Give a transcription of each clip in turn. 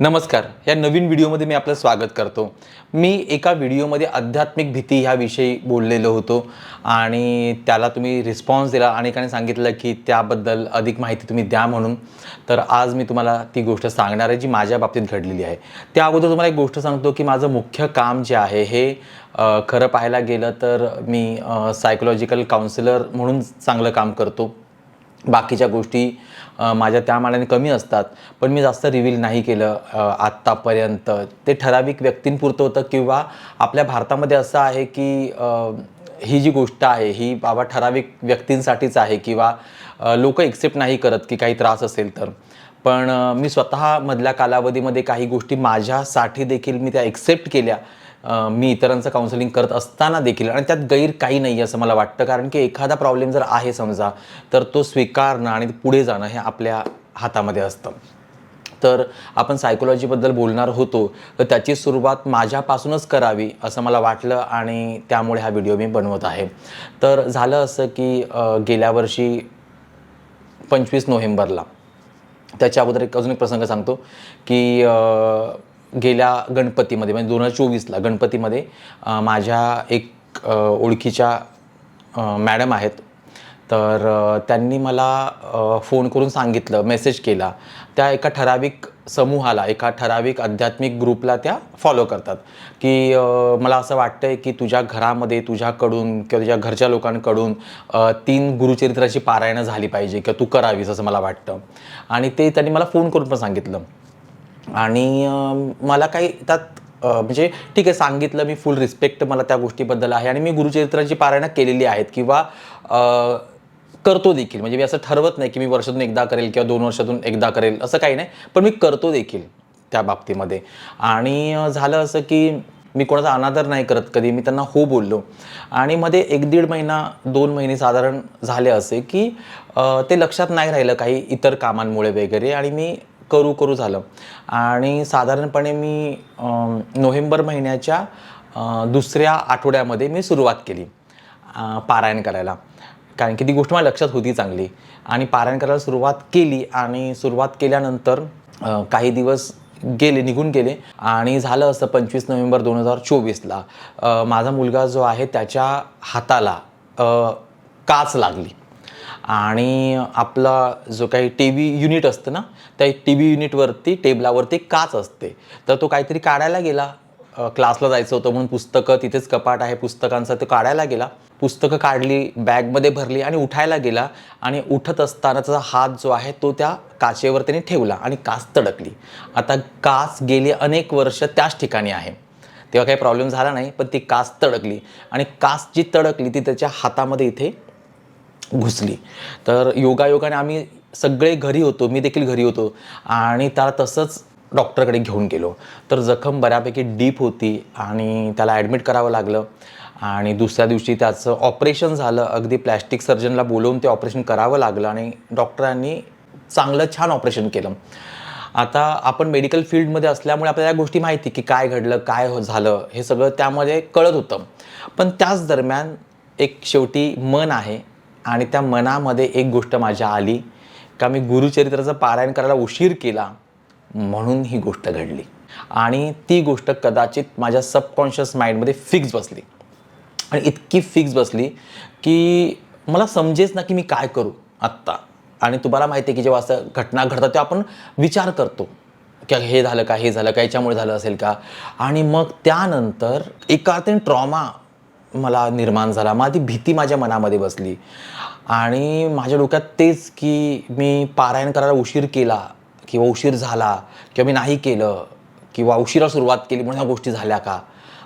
नमस्कार. या नवीन व्हिडिओमध्ये मी आपलं स्वागत करतो. मी एका व्हिडिओमध्ये आध्यात्मिक भीती ह्याविषयी बोललेलो होतो आणि त्याला तुम्ही रिस्पॉन्स दिला अनेकांनी सांगितलं की त्याबद्दल अधिक माहिती तुम्ही द्या म्हणून. तर आज मी तुम्हाला ती गोष्ट सांगणार आहे जी माझ्या बाबतीत घडलेली आहे. त्या अगोदर तुम्हाला एक गोष्ट सांगतो की माझं मुख्य काम जे आहे हे खरं पाहायला गेलं तर मी सायकोलॉजिकल काउन्सिलर म्हणून चांगलं काम करतो. बाकीच्या गोष्टी माझ्या त्या मानाने कमी असतात. पण मी जास्त रिव्हील नाही केलं आत्तापर्यंत. ते ठराविक व्यक्तींपुरतं होतं किंवा आपल्या भारतामध्ये असं आहे की ही जी गोष्ट आहे ही बाबा ठराविक व्यक्तींसाठीच आहे किंवा लोक एक्सेप्ट नाही करत की काही त्रास असेल तर. पण मी स्वतः मधल्या कालावधीमध्ये काही गोष्टी माझ्यासाठी देखील मी त्या एक्सेप्ट केल्या. मी इतरांचं काउन्सिलिंग करत असताना देखील आणि त्यात गैर काही नाही असं मला वाटतं. कारण की एखादा प्रॉब्लेम जर आहे समजा तर तो स्वीकारणं आणि पुढे जाणं हे आपल्या हातामध्ये असतं. तर आपण सायकोलॉजीबद्दल बोलणार होतो तर त्याची सुरुवात माझ्यापासूनच करावी असं मला वाटलं आणि त्यामुळे हा व्हिडिओ मी बनवत आहे. तर झालं असं की गेल्या वर्षी पंचवीस नोव्हेंबरला त्याच्या अगोदर एक अजून एक प्रसंग सांगतो की गेल्या गणपतीमध्ये म्हणजे दोन हजार चोवीसला गणपतीमध्ये माझ्या एक ओळखीच्या मॅडम आहेत. तर त्यांनी मला फोन करून सांगितलं मेसेज केला. त्या एका ठराविक समूहाला एका ठराविक आध्यात्मिक ग्रुपला त्या फॉलो करतात. की मला असं वाटतं आहे की तुझ्या घरामध्ये तुझ्याकडून किंवा तुझ्या घरच्या लोकांकडून तीन गुरुचरित्राची पारायणं झाली पाहिजे किंवा तू करावीस असं मला वाटतं. आणि ते त्यांनी मला फोन करून पण सांगितलं. आणि मला काही त्यात म्हणजे ठीक आहे सांगितलं मी फुल रिस्पेक्ट मला त्या गोष्टीबद्दल आहे आणि मी गुरुचरित्राची पारायणं केलेली आहेत किंवा करतो देखील. म्हणजे मी असं ठरवत नाही की मी वर्षातून एकदा करेल किंवा दोन वर्षातून एकदा करेल असं काही नाही. पण मी करतो देखील त्या बाबतीमध्ये. आणि झालं असं की मी कोणाचा अनादर नाही करत कधी. मी त्यांना हो बोललो. आणि मध्ये एक दीड महिना दोन महिने साधारण झाले असे की ते लक्षात नाही राहिलं काही इतर कामांमुळे वगैरे. आणि मी करू करू झालं. आणि साधारणपणे मी नोव्हेंबर महिन्याच्या दुसऱ्या आठवड्यामध्ये मी सुरुवात केली पारायण करायला. कारण की ती गोष्ट मला लक्षात होती चांगली. आणि पारायण करायला सुरुवात केली आणि सुरुवात केल्यानंतर काही दिवस गेले निघून गेले. आणि झालं असं पंचवीस नोव्हेंबर दोन हजार चोवीसला. माझा मुलगा जो आहे त्याच्या हाताला काच लागली. आणि आपला जो काही टी व्ही युनिट असतं ना त्या टी व्ही युनिटवरती टेबलावरती काच असते. तर तो काहीतरी काढायला गेला. क्लासला जायचं होतं म्हणून पुस्तकं तिथेच कपाट आहे पुस्तकांचं ते काढायला गेला. पुस्तकं काढली बॅगमध्ये भरली आणि उठायला गेला. आणि उठत असताना त्याचा हात जो आहे तो त्या काचेवर त्याने ठेवला आणि काच तडकली. आता काच गेली अनेक वर्ष त्याच ठिकाणी आहे. तेव्हा काही प्रॉब्लेम झाला नाही पण ती काच तडकली. आणि काच जी तडकली ती त्याच्या हातामध्ये इथे घुसली. तर योगायोगाने आम्ही सगळे घरी होतो मी देखील घरी होतो आणि त्याला तसंच डॉक्टरकडे घेऊन गेलो. तर जखम बऱ्यापैकी डीप होती आणि त्याला ॲडमिट करावं लागलं आणि दुसऱ्या दिवशी त्याचं ऑपरेशन झालं. अगदी प्लॅस्टिक सर्जनला बोलवून ते ऑपरेशन करावं लागलं आणि डॉक्टरांनी चांगलं छान ऑपरेशन केलं. आता आपण मेडिकल फील्डमध्ये असल्यामुळे आपल्याला या गोष्टी माहिती की काय घडलं काय हो- झालं हे सगळं त्यामध्ये कळत होतं. पण त्याच दरम्यान एक शेवटी मन आहे आणि त्या मनामध्ये एक गोष्ट माझ्या आली का मी गुरुचरित्राचं पारायण करायला उशीर केला म्हणून ही गोष्ट घडली. आणि ती गोष्ट कदाचित माझ्या सबकॉन्शियस माइंडमध्ये फिक्स बसली. आणि इतकी फिक्स बसली की मला समजेच ना की मी काय करू आत्ता. आणि तुम्हाला माहिती आहे की जेव्हा असं घटना घडतात तेव्हा आपण विचार करतो की हे झालं का हे झालं का याच्यामुळे झालं असेल का? आणि मग त्यानंतर एका ट्रॉमा मला निर्माण झाला. मला ती भीती माझ्या मनामध्ये बसली. आणि माझ्या डोक्यात तेच की मी पारायण करायला उशीर केला किंवा उशीर झाला किंवा मी नाही केलं किंवा उशिरा सुरुवात केली म्हणून ह्या गोष्टी झाल्या का?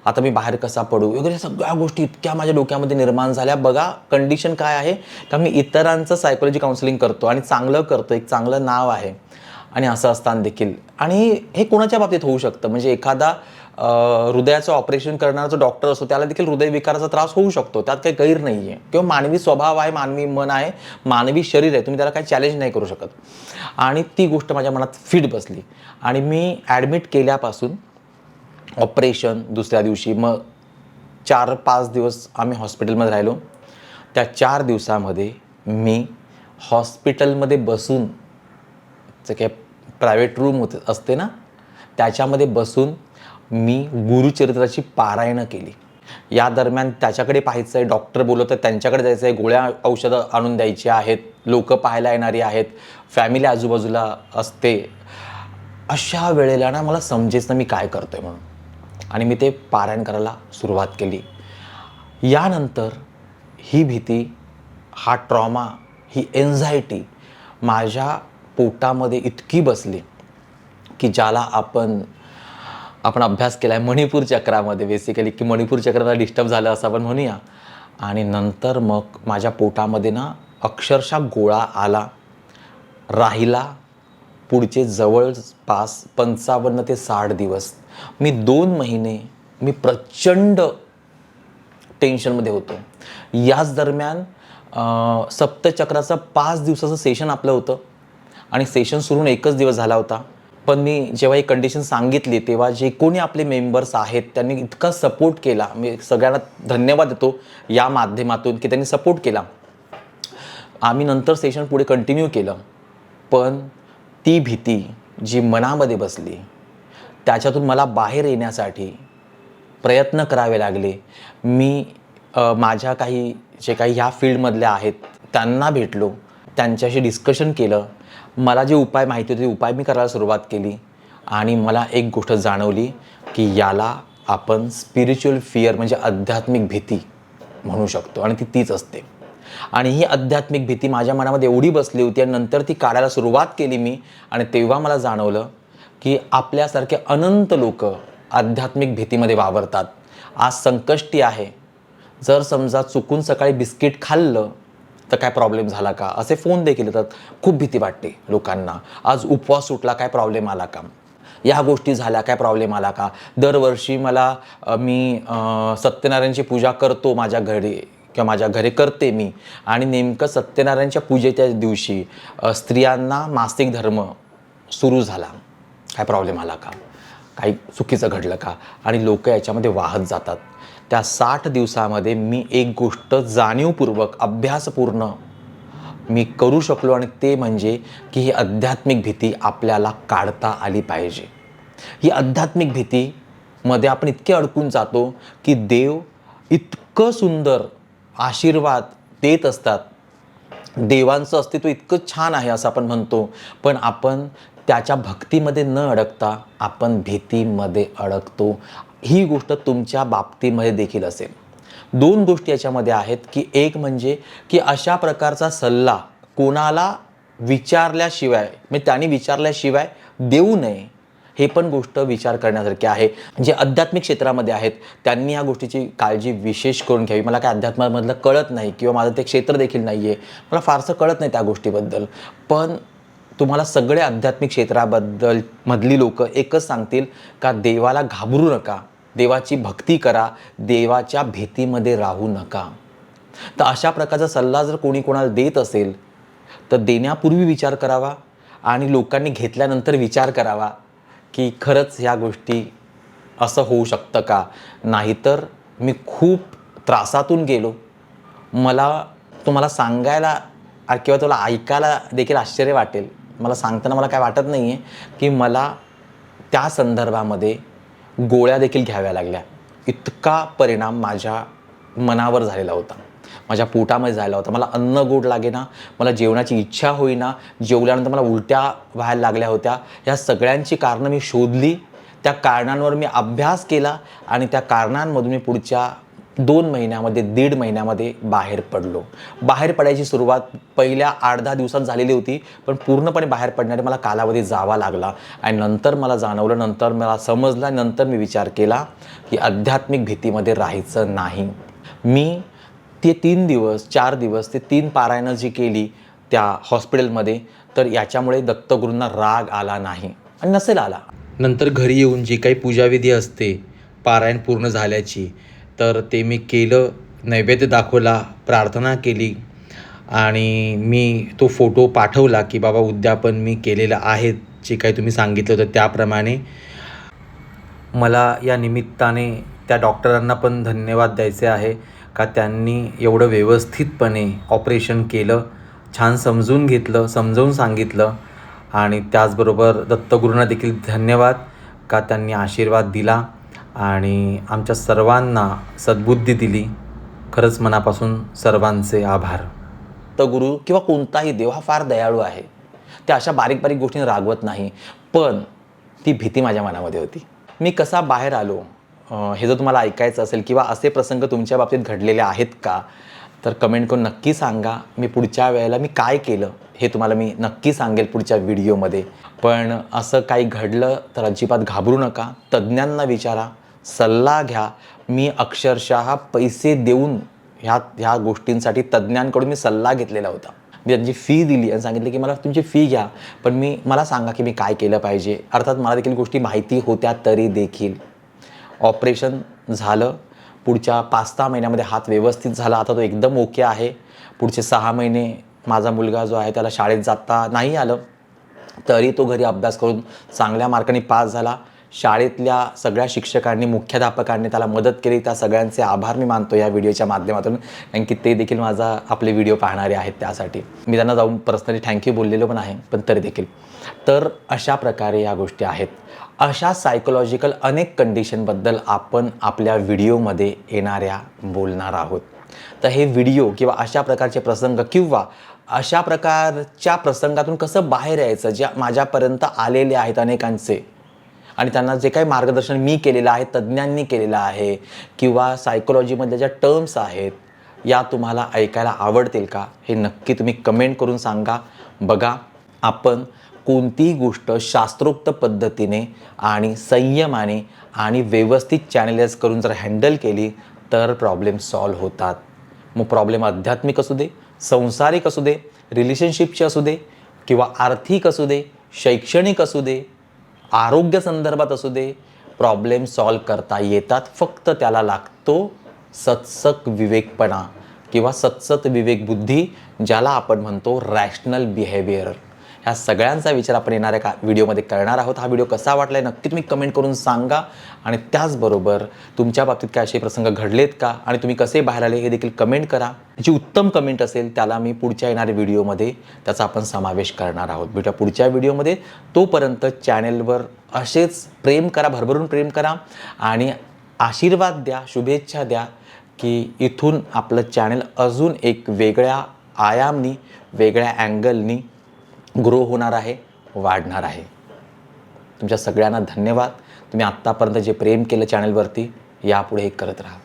आता मी बाहेर कसा पडू? वगैरे सगळ्या गोष्टी इतक्या माझ्या डोक्यामध्ये निर्माण झाल्या. बघा कंडिशन काय आहे? का मी इतरांचं सायकोलॉजी काउन्सिलिंग करतो आणि चांगलं करतो. एक चांगलं नाव आहे. आणि असं असताना देखील. आणि हे कोणाच्या बाबतीत होऊ शकतं? म्हणजे एखादा हृदयाचं ऑपरेशन करणारा जो डॉक्टर असतो त्याला देखील हृदयविकाराचा त्रास होऊ शकतो. त्यात काही गैर नाही आहे किंवा मानवी स्वभाव आहे मानवी मन आहे मानवी शरीर आहे तुम्ही त्याला काही चॅलेंज नाही करू शकत. आणि ती गोष्ट माझ्या मनात फिट बसली. आणि मी ॲडमिट केल्यापासून ऑपरेशन दुसऱ्या दिवशी मग चार पाच दिवस आम्ही हॉस्पिटलमध्ये राहिलो. त्या चार दिवसामध्ये मी हॉस्पिटलमध्ये बसून जे काही प्रायव्हेट रूम होते असते ना त्याच्यामध्ये बसून मी गुरुचरित्राची पारायणं केली. या दरम्यान त्याच्याकडे पाहायचं आहे डॉक्टर बोलवतं त्यांच्याकडे जायचं आहे गोळ्या औषधं आणून द्यायची आहेत लोकं पाहायला येणारी आहेत फॅमिली आजूबाजूला असते. अशा वेळेला ना मला समजेच ना मी काय करतो आहे म्हणून. आणि मी ते पारायण करायला सुरुवात केली. यानंतर ही भीती हा ट्रॉमा ही एन्झायटी माझ्या पोटामध्ये इतकी बसली की ज्याला आपण आपण अभ्यास केला आहे मणिपूर चक्रामध्ये बेसिकली की मणिपूर चक्राला डिस्टर्ब झालं असं आपण म्हणूया. आणि नंतर मग माझ्या पोटामध्ये ना अक्षरशः गोळा आला राहिला पुढचे जवळपास पंचावन्न ते साठ दिवस. मी दोन महिने मी प्रचंड टेन्शनमध्ये होतो. याच दरम्यान सप्तचक्राचं पाच दिवसाचं सेशन आपलं होतं. आणि सेशन सुरून एकच दिवस झाला होता. पण मी जेव्हा ही कंडिशन सांगितली तेव्हा जे कोणी आपले मेंबर्स आहेत त्यांनी इतका सपोर्ट केला. मी सगळ्यांना धन्यवाद देतो या माध्यमातून की त्यांनी सपोर्ट केला. आम्ही नंतर सेशन पुढे कंटिन्यू केलं. पण ती भीती जी मनामध्ये बसली त्याच्यातून मला बाहेर येण्यासाठी प्रयत्न करावे लागले. मी माझ्या काही जे काही ह्या फील्डमधल्या आहेत त्यांना भेटलो. त्यांच्याशी डिस्कशन केलं. मला जे उपाय माहिती होते ते उपाय मी करायला सुरुवात केली. आणि मला एक गोष्ट जाणवली की याला आपण स्पिरिच्युअल फिअर म्हणजे आध्यात्मिक भीती म्हणू शकतो. आणि ती तीच असते. आणि ही आध्यात्मिक भीती माझ्या मनामध्ये एवढी बसली होती आणि नंतर ती काढायला सुरुवात केली मी. आणि तेव्हा मला जाणवलं की आपल्यासारखे अनंत लोक आध्यात्मिक भीतीमध्ये वावरतात. आज संकष्टी आहे. जर समजा चुकून सकाळी बिस्किट खाल्लं तर काय प्रॉब्लेम झाला का? असे फोन देखील येतात. खूप भीती वाटते लोकांना. आज उपवास सुटला काय प्रॉब्लेम आला का? या गोष्टी झाल्या काय प्रॉब्लेम आला का? दरवर्षी मला मी सत्यनारायणची पूजा करतो माझ्या घरी किंवा माझ्या घरी करते मी. आणि नेमकं सत्यनारायणच्या पूजेच्या दिवशी स्त्रियांना मासिक धर्म सुरू झाला. काय प्रॉब्लेम आला का? काही चुकीचं घडलं का? आणि लोक याच्यामध्ये वाहत जातात. त्या साठ दिवसामध्ये मी एक गोष्ट जाणीवपूर्वक अभ्यासपूर्ण मी करू शकलो आणि ते म्हणजे की ही आध्यात्मिक भीती आपल्याला काढता आली पाहिजे. ही आध्यात्मिक भीतीमध्ये आपण इतके अडकून जातो की देव इतकं सुंदर आशीर्वाद देत असतात. देवांचं अस्तित्व इतकं छान आहे असं आपण म्हणतो. पण आपण त्याच्या भक्तीमध्ये न अडकता आपण भीतीमध्ये अडकतो. ही गोष्ट तुमच्या बाबतीमध्ये देखील असेल. दोन गोष्टी याच्यामध्ये आहेत की एक म्हणजे की अशा प्रकारचा सल्ला कोणाला विचारल्याशिवाय म्हणजे त्यांनी विचारल्याशिवाय देऊ नये हे पण गोष्ट विचार करण्यासारखी आहे. जे आध्यात्मिक क्षेत्रामध्ये आहेत त्यांनी या गोष्टीची काळजी विशेष करून घ्यावी. मला काय अध्यात्मामधलं कळत नाही किंवा माझं ते क्षेत्र देखील नाही आहे मला फारसं कळत नाही त्या गोष्टीबद्दल. पण तुम्हाला सगळे आध्यात्मिक क्षेत्राबद्दल मधली लोक एकच सांगतील का देवाला घाबरू नका देवाची भक्ती करा देवाच्या भीतीमध्ये राहू नका. तर अशा प्रकारचा सल्ला जर कोणी कोणाला देत असेल तर देण्यापूर्वी विचार करावा आणि लोकांनी घेतल्यानंतर विचार करावा की खरंच ह्या गोष्टी असं होऊ शकतं का? नाहीतर मी खूप त्रासातून गेलो. मला तुम्हाला सांगायला किंवा तुला ऐकायला देखील आश्चर्य वाटेल. मला सांगताना मला काय वाटत नाही आहे की मला त्या संदर्भामध्ये गोळ्या देखील घ्याव्या लागल्या. इतका परिणाम माझ्या मनावर झालेला होता. माझ्या पोटामध्ये झाला होता. मला अन्न गोड लागेना मला जेवणाची इच्छा होईना जेवल्यानंतर मला उलट्या व्हायला लागल्या होत्या. ह्या सगळ्यांची कारणं मी शोधली. त्या कारणांवर मी अभ्यास केला आणि त्या कारणांमधून मी पुढच्या दोन महिन्यामध्ये दीड महिन्यामध्ये बाहेर पडलो. बाहेर पडायची सुरुवात पहिल्या आठ दहा दिवसात झालेली होती पण पूर्णपणे बाहेर पडण्यासाठी मला कालावधी जावा लागला. आणि नंतर मला जाणवलं नंतर मला समजलं नंतर मी विचार केला की आध्यात्मिक भीतीमध्ये राहायचं नाही. मी ते तीन दिवस चार दिवस ते तीन पारायणं जी केली त्या हॉस्पिटलमध्ये तर याच्यामुळे दत्तगुरूंना राग आला नाही आणि नसेल आला. नंतर घरी येऊन जी काही पूजाविधी असते पारायण पूर्ण झाल्याची तर ते मी केलं नैवेद्य दाखवला प्रार्थना केली आणि मी तो फोटो पाठवला की बाबा उद्यापन मी केलेलं आहे जे काही तुम्ही सांगितलं होतं त्याप्रमाणे. मला या निमित्ताने त्या डॉक्टरांना पण धन्यवाद द्यायचे आहे का त्यांनी एवढं व्यवस्थितपणे ऑपरेशन केलं छान समजून घेतलं समजावून सांगितलं आणि त्याचबरोबर दत्तगुरूंना देखील धन्यवाद का त्यांनी आशीर्वाद दिला. आणि आमच्या सर्वांना सद्बुद्धी दिली. खरंच मनापासून सर्वांचे आभार. तर गुरु किंवा कोणताही देव हा फार दयाळू आहे. त्या अशा बारीक बारीक गोष्टींना रागवत नाही. पण ती भीती माझ्या मनामध्ये होती. मी कसा बाहेर आलो हे जर तुम्हाला ऐकायचं असेल किंवा असे प्रसंग तुमच्या बाबतीत घडलेले आहेत का तर कमेंट करून नक्की सांगा. मी पुढच्या वेळेला मी काय केलं हे तुम्हाला मी नक्की सांगेल पुढच्या व्हिडिओमध्ये पण असं काही घडलं तर अजिबात घाबरू नका. तज्ज्ञांना विचारा. सल्ला घ्या. मी अक्षरशः पैसे देऊन ह्या ह्या गोष्टींसाठी तज्ज्ञांकडून मी सल्ला घेतलेला होता. मी त्यांची फी दिली आणि सांगितलं की मला तुमची फी घ्या पण मी मला सांगा की मी काय केलं पाहिजे. अर्थात मला देखील गोष्टी माहिती होत्या तरी देखील. ऑपरेशन झालं. पुढच्या पाच सहा महिन्यामध्ये हात व्यवस्थित झाला. आता तो एकदम ओके आहे. पुढचे सहा महिने माझा मुलगा जो आहे त्याला शाळेत जाता नाही आलं. तरी तो घरी अभ्यास करून चांगल्या मार्काने पास झाला. शाळेतल्या सगळ्या शिक्षकांनी मुख्याध्यापकांनी त्याला मदत केली. त्या सगळ्यांचे आभार मी मानतो या व्हिडिओच्या माध्यमातून. कारण की ते देखील माझा आपले व्हिडिओ पाहणारे आहेत त्यासाठी. मी त्यांना जाऊन पर्सनली थँक्यू बोललेलो पण आहे पण तरी देखील. तर अशा प्रकारे या गोष्टी आहेत. अशा सायकोलॉजिकल अनेक कंडिशनबद्दल आपण आपल्या व्हिडिओमध्ये येणाऱ्या बोलणार आहोत. तर हे व्हिडिओ किंवा अशा प्रकारचे प्रसंग किंवा अशा प्रकारच्या प्रसंगातून कसं बाहेर यायचं ज्या माझ्यापर्यंत आलेले आहेत अनेकांचे आणि त्यांना जे काही मार्गदर्शन मी केलेलं आहे तज्ज्ञांनी केलेलं आहे किंवा सायकोलॉजीमधल्या ज्या टर्म्स आहेत या तुम्हाला ऐकायला आवडतील का? हे नक्की तुम्ही कमेंट करून सांगा. बघा आपण कोणतीही गोष्ट शास्त्रोक्त पद्धतीने आणि संयमाने आणि व्यवस्थित चॅनलाइज करून जर हँडल केली तर प्रॉब्लेम सॉल्व्ह होतात. मग प्रॉब्लेम आध्यात्मिक असू दे संसारिक असू दे रिलेशनशिपचे असू दे किंवा आर्थिक असू दे शैक्षणिक असू दे आरोग्य संदर्भात असू दे प्रॉब्लेम सॉल्व करता येतात. फक्त त्याला लागतो सत्सक विवेकपणा किंवा सत्सत विवेकबुद्धी ज्याला आपण म्हणतो रॅशनल बिहेवियर ह्या सगळ्यांचा विचार आपण येणाऱ्या का व्हिडिओमध्ये करणार आहोत. हा व्हिडिओ कसा वाटला आहे नक्की तुम्ही कमेंट करून सांगा. आणि त्याचबरोबर तुमच्या बाबतीत काय असे प्रसंग घडलेत का? आणि तुम्ही कसे बाहेर आले हे देखील कमेंट करा. जी उत्तम कमेंट असेल त्याला मी पुढच्या येणाऱ्या व्हिडिओमध्ये त्याचा आपण समावेश करणार आहोत. भेटूया पुढच्या व्हिडिओमध्ये. तोपर्यंत चॅनेलवर असेच प्रेम करा भरभरून प्रेम करा आणि आशीर्वाद द्या शुभेच्छा द्या की इथून आपलं चॅनल अजून एक वेगळ्या आयामनी वेगळ्या अँगलनी ग्रो होणार आहे वाढणार आहे. तुमच्या सगळ्यांना धन्यवाद. तुम्ही आत्तापर्यंत जे प्रेम केलं चॅनलवरती यापुढे करत राहा.